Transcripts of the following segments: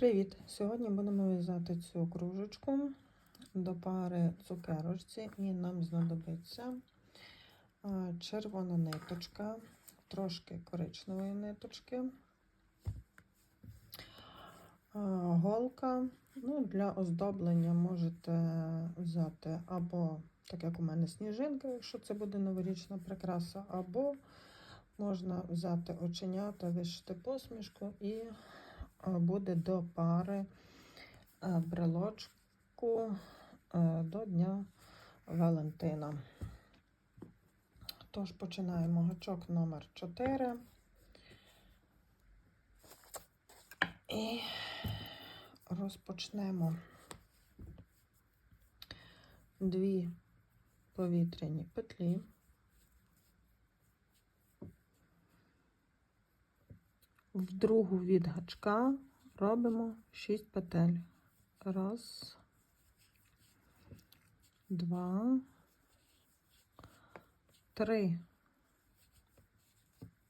Привіт! Сьогодні будемо в'язати цю кружечку до пари цукерочці, і нам знадобиться червона ниточка, трошки коричневої ниточки, голка. Ну, Для оздоблення можете взяти або, так як у мене сніжинка, якщо це буде новорічна прикраса, або можна взяти оченята, вишити посмішку і буде до пари е, брелочку е, до Дня Валентина. Тож починаємо гачок номер 4 і розпочнемо дві повітряні петлі. В другу від гачка робимо 6 петель. Раз, два, три,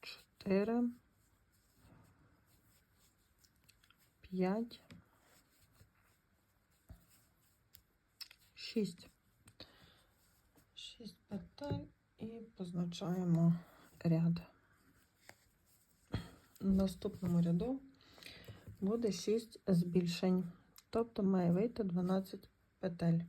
чотири, п'ять, шість. Шість петель і позначаємо ряд. В наступному ряду буде 6 збільшень, тобто має вийти 12 петель.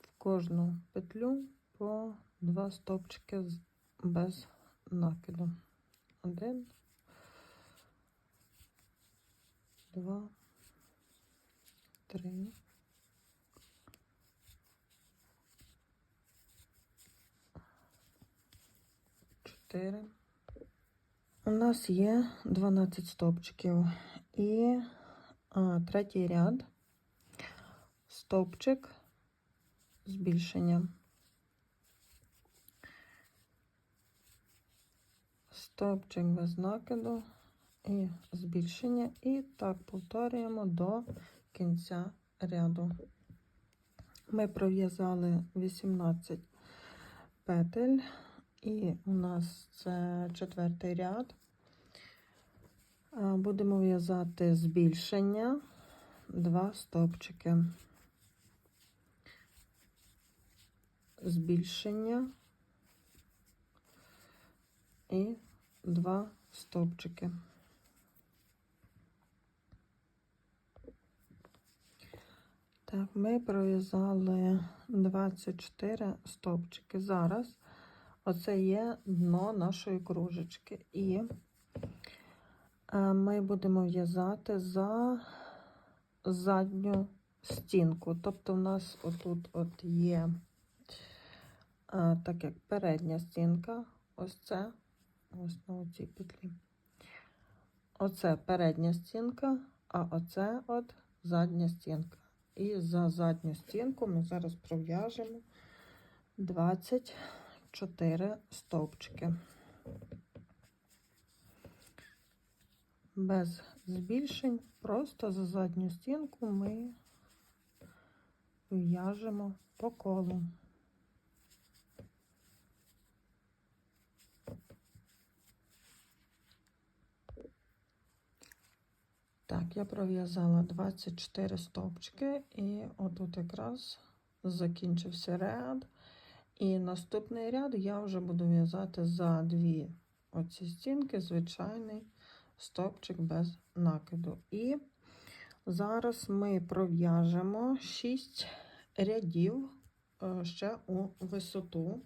В кожну петлю по 2 стопчики без накиду. Один, два, три. Чотири. У нас є 12 стовпчиків і а, третій ряд, стовпчик збільшення. Стовпчик без накиду і збільшення. І так повторюємо до кінця ряду. Ми пров'язали 18 петель. І у нас це четвертий ряд. Будемо в'язати збільшення, два стовпчики. Збільшення і два стовпчики. Так, ми пров'язали 24 стовпчики. Зараз Оце є дно нашої кружечки. І е, ми будемо в'язати за задню стінку. Тобто, у нас отут от є, е, так як передня стінка, ось це, ось на цій петлі. Оце передня стінка, а оце от задня стінка. І за задню стінку ми зараз пров'яжемо 20 4 стовпчики. Без збільшень, просто за задню стінку ми в'яжемо по колу. Так, я пров'язала 24 стовпчики, і отут якраз закінчився ряд. І наступний ряд я вже буду в'язати за дві оці стінки, звичайний стовпчик без накиду. І зараз ми пров'яжемо 6 рядів е, ще у висоту.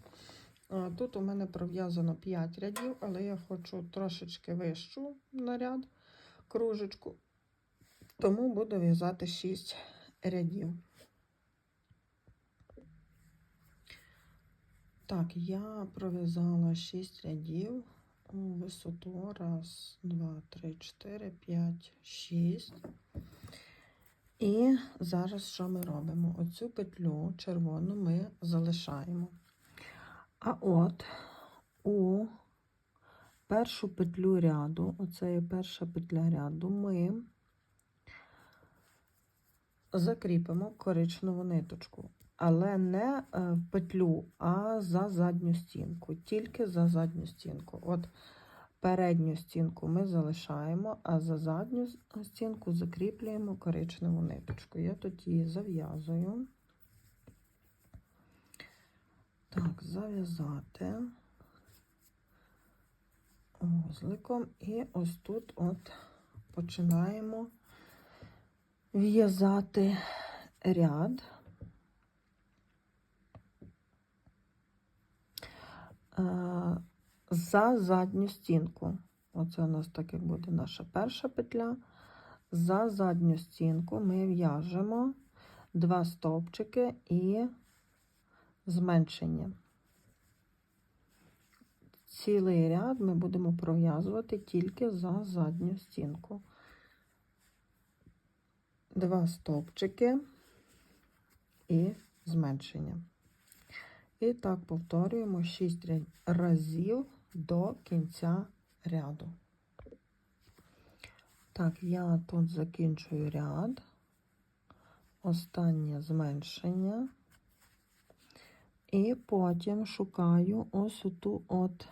Е, тут у мене пров'язано 5 рядів, але я хочу трошечки вищу на ряд кружечку, тому буду в'язати 6 рядів. Так, я пров'язала 6 рядів висоту. Раз, два, три, чотири, п'ять, шість. І зараз що ми робимо? Оцю петлю червону ми залишаємо. А от у першу петлю ряду, оце є перша петля ряду, ми закріпимо коричневу ниточку але не е, в петлю, а за задню стінку, тільки за задню стінку. От Передню стінку ми залишаємо, а за задню стінку закріплюємо коричневу ниточку. Я тут її зав'язую. Так, зав'язати вузликом і ось тут от починаємо в'язати ряд. За задню стінку. Оце у нас так буде наша перша петля. За задню стінку ми в'яжемо два стовпчики і зменшення. Цілий ряд ми будемо пров'язувати тільки за задню стінку. Два стовпчики і зменшення. І так повторюємо 6 разів до кінця ряду. Так, я тут закінчую ряд, останнє зменшення, і потім шукаю ось ту от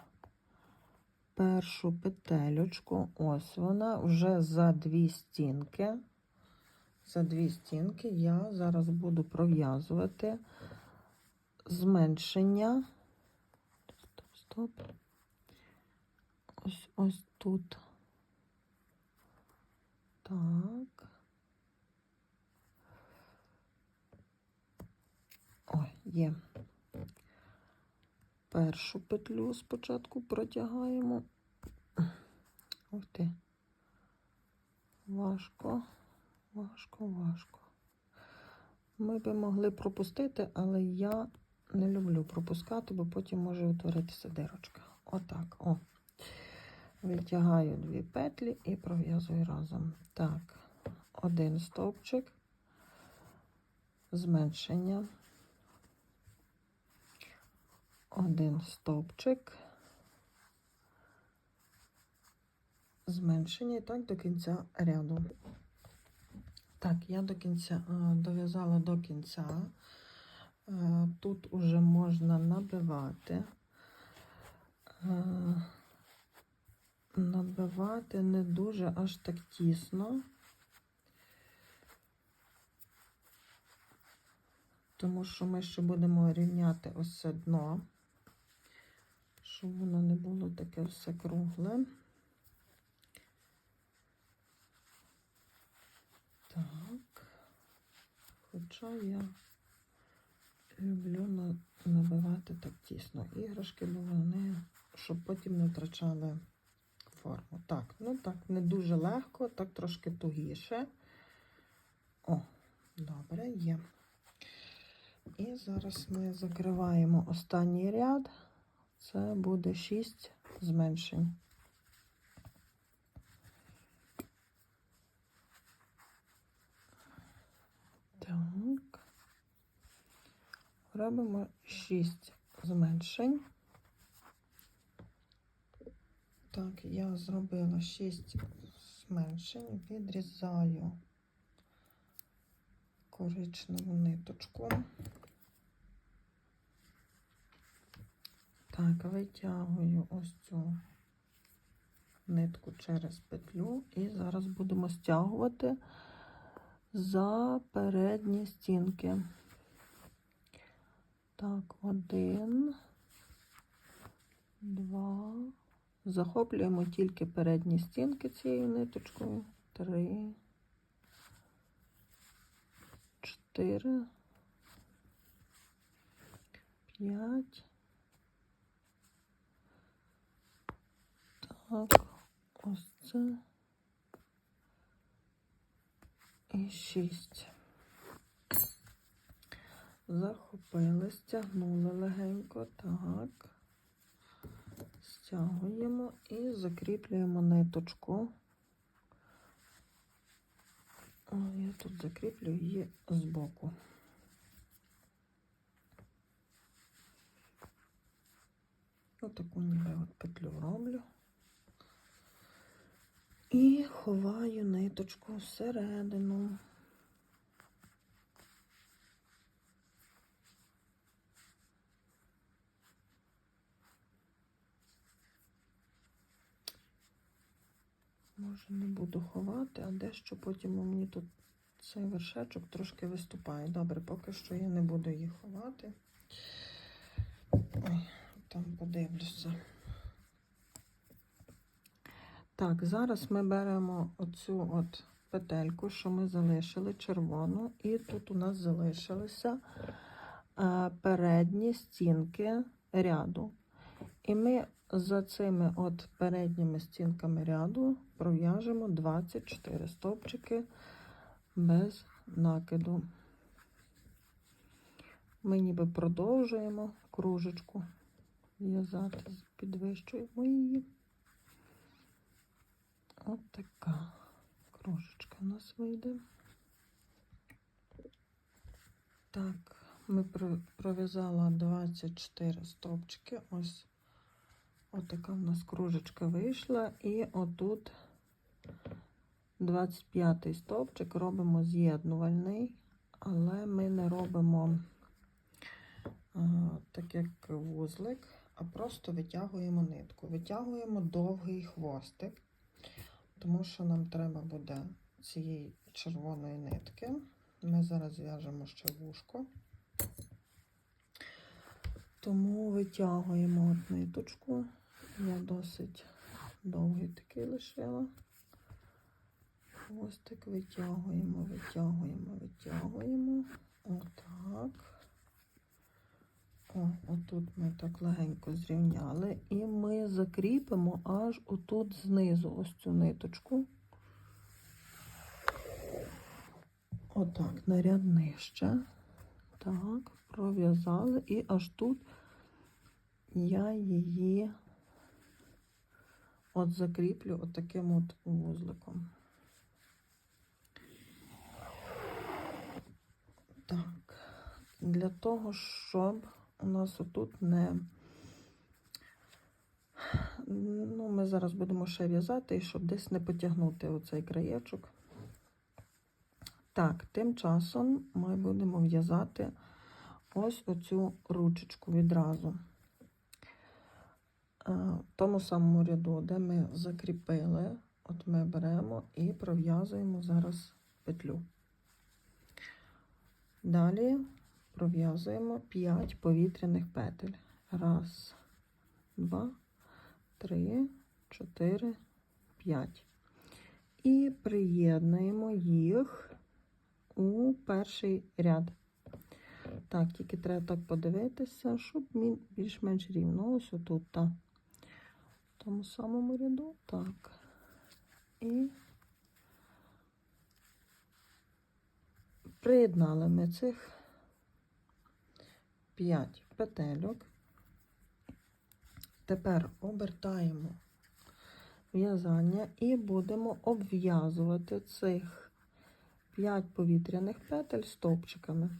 першу петелючку. Ось вона вже за дві стінки. За дві стінки я зараз буду пров'язувати зменшення. Стоп, стоп. Ось ось тут. Так. Ой, є. Першу петлю спочатку протягаємо. Ух ти. Важко, важко, важко. Ми би могли пропустити, але я не люблю пропускати, бо потім може утворитися дирочка. Отак. О. Витягаю дві петлі і пров'язую разом. Так, один стовпчик, зменшення, один стовпчик, зменшення і так до кінця ряду. Так, я до кінця е, дов'язала до кінця. Е, Тут уже можна набивати. Е, Набивати не дуже аж так тісно, тому що ми ще будемо рівняти ось це дно, щоб воно не було таке все кругле. Так, хоча я люблю набивати так тісно іграшки, бо вони, щоб потім не втрачали форму. Так, ну так, не дуже легко, так трошки тугіше. О, добре, є. І зараз ми закриваємо останній ряд. Це буде 6 зменшень. Так. Робимо 6 зменшень. Так, я зробила 6 зменшень, відрізаю коричневу ниточку. Так, витягую ось цю нитку через петлю і зараз будемо стягувати за передні стінки. Так, один, два. Захоплюємо тільки передні стінки цією ниточкою. Три, чотири, п'ять. Так, ось це. І шість. Захопили, стягнули легенько, так. Стягуємо і закріплюємо ниточку. Я тут закріплю її збоку. Отаку ніби от петлю роблю. І ховаю ниточку всередину. Може, не буду ховати, а дещо потім у мені тут цей вершечок трошки виступає. Добре, поки що я не буду її ховати. Ой, там подивлюся. Так, зараз ми беремо оцю от петельку, що ми залишили червону, і тут у нас залишилися е, передні стінки ряду. І ми за цими от передніми стінками ряду пров'яжемо 24 стовпчики без накиду. Ми ніби продовжуємо кружечку в'язати, підвищуємо її. От така кружечка у нас вийде. Так, ми про- пров'язала 24 стовпчики. Ось отака в нас кружечка вийшла. І отут 25 стовпчик робимо з'єднувальний, але ми не робимо а, так як вузлик, а просто витягуємо нитку. Витягуємо довгий хвостик, тому що нам треба буде цієї червоної нитки. Ми зараз зв'яжемо ще вушко. Тому витягуємо от ниточку. Я досить довгий такий лишила. Хвостик витягуємо, витягуємо, витягуємо. Отак. О, отут ми так легенько зрівняли. І ми закріпимо аж отут знизу ось цю ниточку. Отак, на ряд нижче. Так, пров'язали і аж тут я її от закріплю отаким от вузликом. Так, для того, щоб у нас отут не. Ну, ми зараз будемо ще в'язати, щоб десь не потягнути оцей краєчок. Так, тим часом ми будемо в'язати ось оцю ручечку відразу. Е, В тому самому ряду, де ми закріпили, от ми беремо і пров'язуємо зараз петлю. Далі пров'язуємо 5 повітряних петель. Раз, два, три, чотири, п'ять. І приєднуємо їх у перший ряд. Так, тільки треба так подивитися, щоб більш-менш рівно. Ось отут, так. В тому самому ряду, так. І приєднали ми цих 5 петельок. Тепер обертаємо в'язання і будемо обв'язувати цих 5 повітряних петель стовпчиками.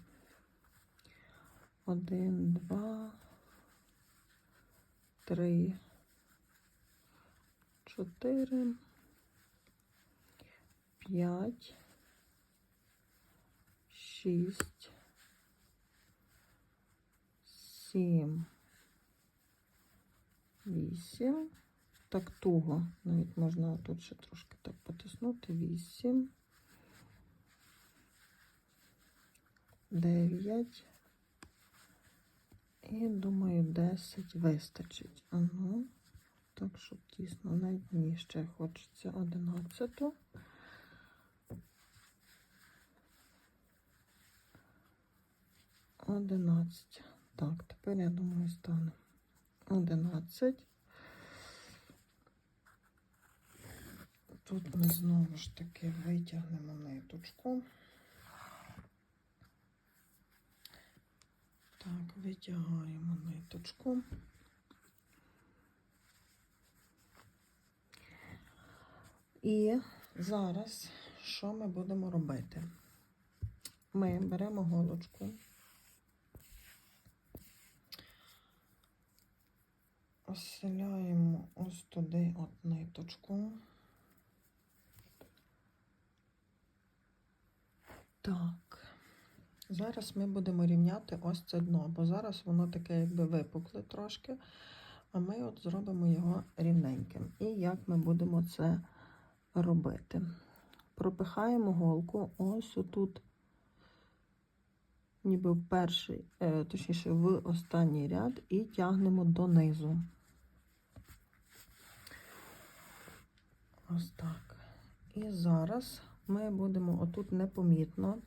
Один, два, три, чотири, п'ять, шість, сім, вісім. Так туго, навіть можна тут ще трошки так потиснути. Вісім, дев'ять. І думаю, 10 вистачить. Ага. Так, щоб тісно. Навіть мені ще хочеться 11. Одинадцять. Так, тепер я думаю, стане 11. Тут ми знову ж таки витягнемо ниточку. Так, витягаємо ниточку. І зараз що ми будемо робити? Ми беремо голочку, оселяємо ось туди от ниточку. Так. Зараз ми будемо рівняти ось це дно, бо зараз воно таке якби випукле трошки, а ми от зробимо його рівненьким. І як ми будемо це робити. Пропихаємо голку ось отут, ніби в перший, е, точніше, в останній ряд, і тягнемо донизу. Ось так. І зараз ми будемо отут непомітно.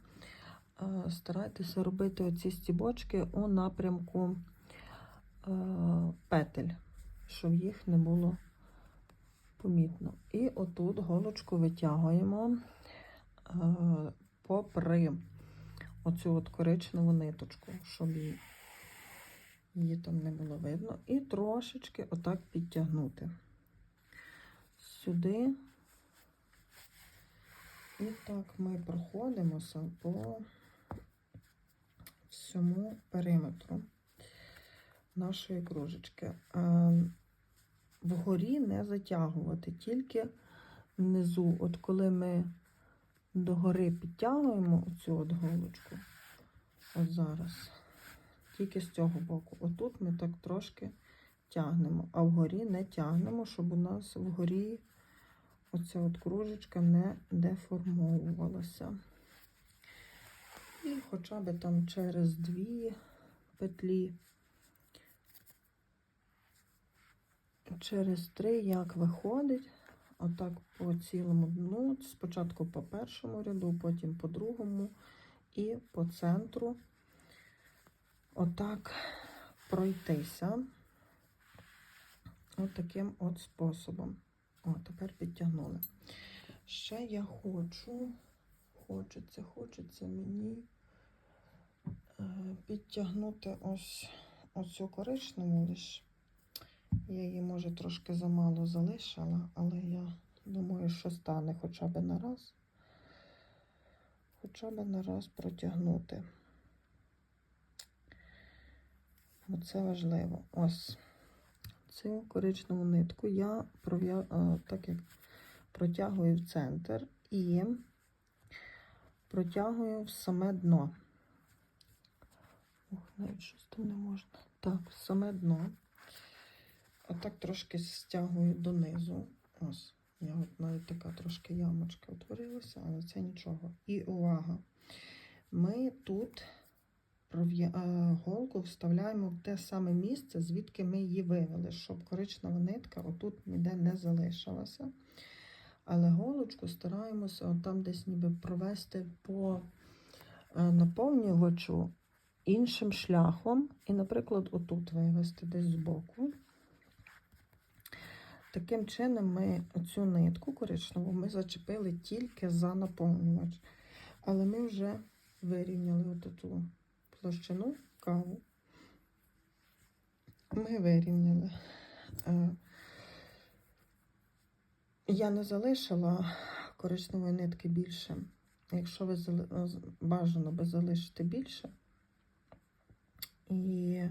е, Старайтеся робити оці стібочки у напрямку е, петель, щоб їх не було помітно. І отут голочку витягуємо е, попри оцю от коричневу ниточку, щоб її, її там не було видно. І трошечки отак підтягнути. Сюди. І так ми проходимося по всьому периметру нашої кружечки. Вгорі не затягувати, тільки внизу. От коли ми догори підтягуємо оцю от голочку, от зараз, тільки з цього боку. Отут ми так трошки тягнемо, а вгорі не тягнемо, щоб у нас вгорі оця от кружечка не деформовувалася. І хоча б там через дві петлі, через три, як виходить, отак по цілому дну, спочатку по першому ряду, потім по другому і по центру, отак пройтися. Отаким от способом. О, тепер підтягнули. Ще я хочу, хочеться, хочеться мені е, підтягнути ось оцю коричневу лиш. Я її, може, трошки замало залишила, але я думаю, що стане хоча б на раз. Хоча б на раз протягнути. Оце важливо. Ось цю коричневу нитку я пров'я... е, так як протягую в центр і протягую в саме дно. Ох, навіть щось там не можна. Так, саме дно. Отак трошки стягую донизу. Ось, я от навіть така трошки ямочка утворилася, але це нічого. І увага! Ми тут е, голку вставляємо в те саме місце, звідки ми її вивели, щоб коричнева нитка отут ніде не залишилася. Але голочку стараємося там десь ніби провести по е, наповнювачу іншим шляхом. І, наприклад, отут вивести десь збоку. Таким чином ми цю нитку коричневу ми зачепили тільки за наповнювач. Але ми вже вирівняли оту площину каву. Ми вирівняли. Е, Я не залишила коричневої нитки більше. Якщо ви бажано би залишити більше, і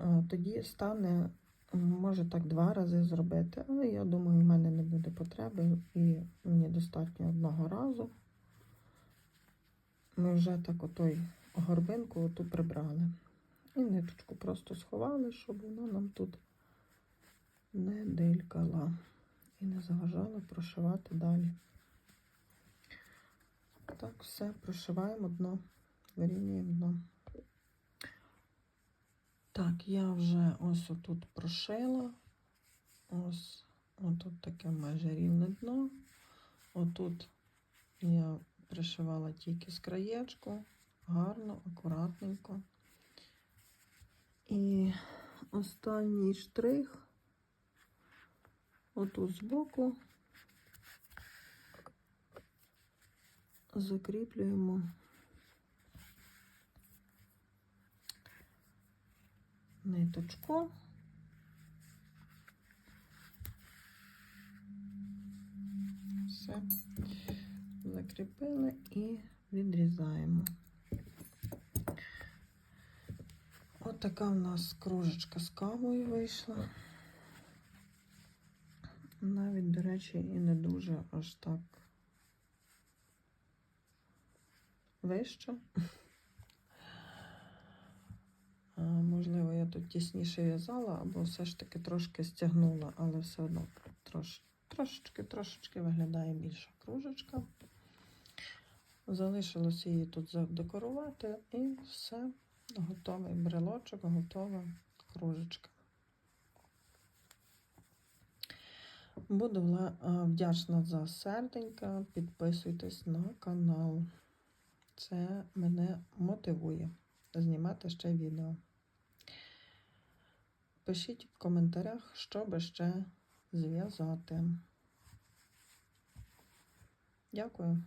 е, тоді стане, може так два рази зробити, але я думаю, в мене не буде потреби, і мені достатньо одного разу. Ми вже так отой горбинку оту прибрали. І ниточку просто сховали, щоб вона нам тут не делькала і не заважала прошивати далі. Так, все, прошиваємо дно, вирівнюємо дно. Так, я вже ось отут прошила. Ось отут таке майже рівне дно. Отут я пришивала тільки з краєчку, гарно, акуратненько. І останній штрих отут збоку закріплюємо ниточку. Все, закріпили і відрізаємо. От така у нас кружечка з кавою вийшла. Навіть, до речі, і не дуже аж так вище. А, Можливо, я тут тісніше в'язала, або все ж таки трошки стягнула, але все одно трош, Трошечки, трошечки виглядає більша кружечка. Залишилося її тут задекорувати і все. Готовий брелочок, готова кружечка. Буду вдячна за серденька. Підписуйтесь на канал. Це мене мотивує знімати ще відео. Пишіть в коментарях, що би ще зв'язати. Дякую.